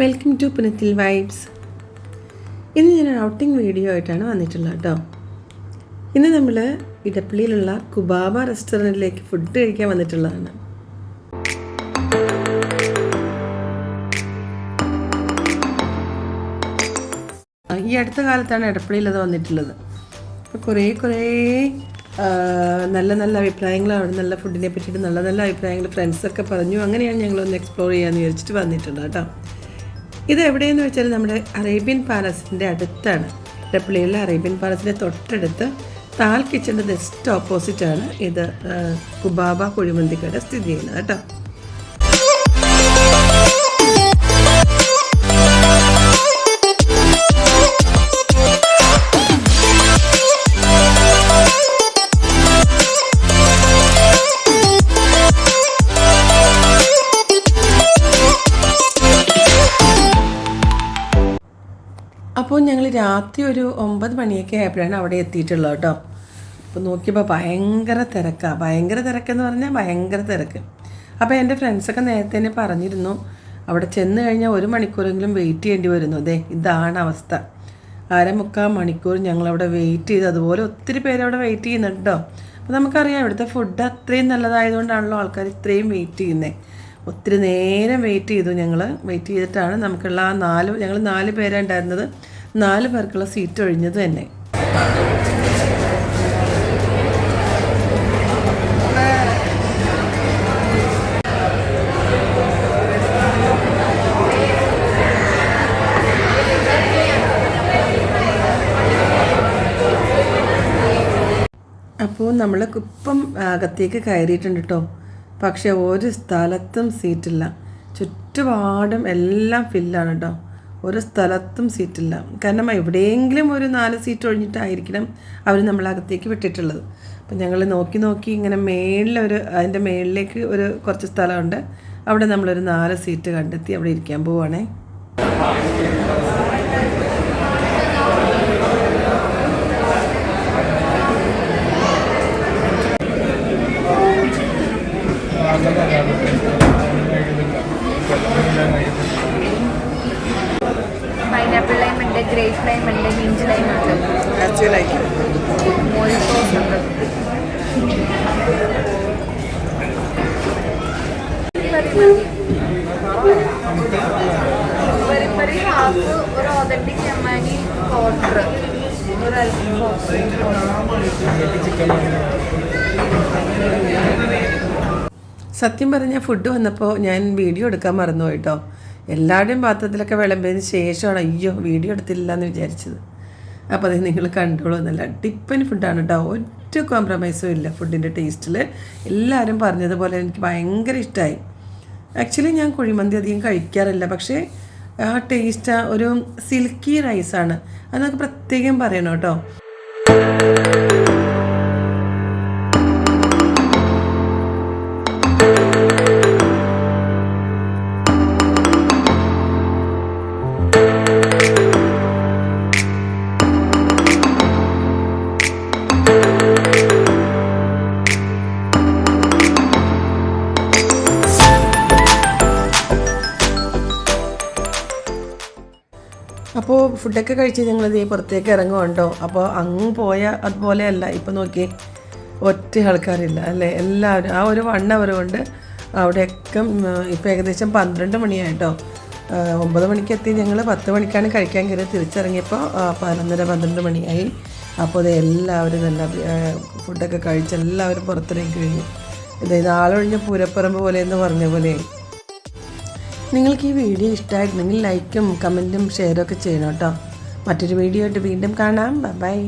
Welcome to Punathil vibes ഇന്ന് ഞാൻ outing video ആയിട്ടാണ് വന്നിട്ടുള്ളത് കേട്ടോ ഇന്ന് നമ്മൾ ഇടപ്പള്ളിയിലുള്ള കുബാബ റെസ്റ്റോറന്റിലേക്ക് ഫുഡ് കഴിക്കാൻ വന്നിട്ടുള്ളതാണ്. ഈ അടുത്ത കാലത്താണ് ഇടപ്പള്ളിയിൽ അത് വന്നിട്ടുള്ളത്. അപ്പോൾ കുറേ കുറേ നല്ല നല്ല അഭിപ്രായങ്ങളാണ് നല്ല ഫുഡിനെ പറ്റിയിട്ട് നല്ല നല്ല അഭിപ്രായങ്ങൾ ഫ്രണ്ട്സൊക്കെ പറഞ്ഞു. അങ്ങനെയാണ് ഞങ്ങളൊന്ന് എക്സ്പ്ലോർ ചെയ്യാമെന്ന് വിചാരിച്ചിട്ട് വന്നിട്ടുണ്ട് കേട്ടോ. ഇത് എവിടെയെന്ന് വെച്ചാൽ നമ്മുടെ അറേബ്യൻ പാലസിന്റെ അടുത്താണ്. ഇടപ്പള്ളിയിലെ അറേബ്യൻ പാലസിന്റെ തൊട്ടടുത്ത് താൽ കിച്ചന്റെ ജസ്റ്റ് ഓപ്പോസിറ്റാണ് ഇത് കുബാബ കുഴിമന്തിക്കട സ്ഥിതി ചെയ്യുന്നത് കേട്ടോ. അപ്പോൾ ഞങ്ങൾ രാത്രി ഒരു ഒമ്പത് മണിയൊക്കെ ആയപ്പോഴാണ് അവിടെ എത്തിയിട്ടുള്ളത് കേട്ടോ. അപ്പോൾ നോക്കിയപ്പോൾ ഭയങ്കര തിരക്കാണ് ഭയങ്കര തിരക്കെന്ന് പറഞ്ഞാൽ ഭയങ്കര തിരക്ക്. അപ്പോൾ എന്റെ ഫ്രണ്ട്സൊക്കെ നേരത്തെ തന്നെ പറഞ്ഞിരുന്നു. അവിടെ ചെന്ന് കഴിഞ്ഞാൽ ഒരു മണിക്കൂറെങ്കിലും വെയിറ്റ് ചെയ്യേണ്ടി വരുന്നു. അതെ ഇതാണ് അവസ്ഥ. അരമുക്കാൽ മണിക്കൂർ ഞങ്ങളവിടെ വെയിറ്റ് ചെയ്ത് അതുപോലെ ഒത്തിരി പേര് അവിടെ വെയിറ്റ് ചെയ്യുന്നുണ്ടോ അപ്പോൾ നമുക്കറിയാം ഇവിടുത്തെ ഫുഡ് അത്രയും നല്ലതായതുകൊണ്ടാണല്ലോ ആൾക്കാർ ഇത്രയും വെയിറ്റ് ചെയ്യുന്നത് ഒത്തിരി നേരം വെയിറ്റ് ചെയ്തു ഞങ്ങൾ വെയിറ്റ് ചെയ്തിട്ടാണ് നമുക്കുള്ള ആ നാല് ഞങ്ങൾ നാല് പേരുണ്ടായിരുന്നത് നാല് പേർക്കുള്ള സീറ്റ് ഒഴിഞ്ഞത് തന്നെ. അപ്പോൾ നമ്മൾ ഇപ്പം അകത്തേക്ക് കയറിയിട്ടുണ്ട് കേട്ടോ പക്ഷേ ഒരു സ്ഥലത്തും സീറ്റില്ല. ചുറ്റുപാടും എല്ലാം ഫില്ലാണ് കേട്ടോ ഒരു സ്ഥലത്തും സീറ്റില്ല. കാരണം എവിടെയെങ്കിലും ഒരു നാല് സീറ്റ് ഒഴിഞ്ഞിട്ടായിരിക്കണം അവർ നമ്മളകത്തേക്ക് വിട്ടിട്ടുള്ളത്. അപ്പം ഞങ്ങൾ നോക്കി നോക്കി ഇങ്ങനെ മേളിലൊരു അതിന്റെ മേളിലേക്ക് ഒരു കുറച്ച് സ്ഥലമുണ്ട്. അവിടെ നമ്മളൊരു നാല് സീറ്റ് കണ്ടെത്തി അവിടെ ഇരിക്കാൻ പോവുകയാണേ പൈനാപ്പിൾ ലൈം ഉണ്ട് ഗ്രേപ്പ് ലൈം ഉണ്ട് ഹിഞ്ച് ലൈം ഉണ്ട്. ആക്ച്വലായിട്ട് മോയിക്കോസ് ഉണ്ട്. പെരിപ്പറി ഹാഫ് ഒരു ഓതന്റിക് യമാനി ക്വാർട്ടർ ഒരു അൽഫോസ് സത്യം പറഞ്ഞ ഫുഡ് വന്നപ്പോൾ ഞാൻ വീഡിയോ എടുക്കാൻ മറന്നു കേട്ടോ എല്ലാവരുടെയും പാത്രത്തിലൊക്കെ വിളമ്പിയതിന് ശേഷമാണ് അയ്യോ വീഡിയോ എടുത്തില്ല എന്ന് വിചാരിച്ചത്. അപ്പോൾ അത് നിങ്ങൾ കണ്ടോളൂ എന്നല്ല ടിപ്പൻ ഫുഡാണ് കേട്ടോ ഒറ്റ കോംപ്രമൈസും ഇല്ല ഫുഡിന്റെ ടേസ്റ്റിൽ എല്ലാവരും പറഞ്ഞതുപോലെ എനിക്ക് ഭയങ്കര ഇഷ്ടമായി ആക്ച്വലി ഞാൻ കുഴിമന്തി അധികം കഴിക്കാറില്ല പക്ഷേ ആ ടേസ്റ്റ് ഒരു സിൽക്കി റൈസാണ് അത് നമുക്ക് പ്രത്യേകം പറയണം കേട്ടോ അപ്പോൾ ഫുഡൊക്കെ കഴിച്ച് ഞങ്ങൾ ഇതേ പുറത്തേക്ക് ഇറങ്ങുകയുണ്ടോ അപ്പോൾ അങ്ങ് പോയ അതുപോലെയല്ല. ഇപ്പോൾ നോക്കി ഒറ്റ ആൾക്കാരില്ല അല്ലേ? എല്ലാവരും ആ ഒരു വൺ അവർ കൊണ്ട് അവിടെയൊക്കെ ഇപ്പോൾ ഏകദേശം പന്ത്രണ്ട് മണിയായിട്ടോ. ഒമ്പത് മണിക്ക് എത്തി. ഞങ്ങൾ പത്ത് മണിക്കാണ് കഴിക്കാൻ കയറി തിരിച്ചിറങ്ങിയപ്പോൾ പതിനൊന്നര പന്ത്രണ്ട് മണിയായി. അപ്പോൾ ഇത് എല്ലാവരും നല്ല ഫുഡൊക്കെ കഴിച്ച് എല്ലാവരും പുറത്തിറങ്ങി കഴിഞ്ഞു. ഇത് ഇത് ആളൊഴിഞ്ഞ പൂരപ്പറമ്പ് പോലെ എന്ന് പറഞ്ഞ പോലെ. നിങ്ങൾക്ക് ഈ വീഡിയോ ഇഷ്ടമായിരുന്നെങ്കിൽ ലൈക്കും കമന്റും ഷെയറും ഒക്കെ ചെയ്യണം കേട്ടോ. മറ്റൊരു വീഡിയോ ആയിട്ട് വീണ്ടും കാണാം. ബൈ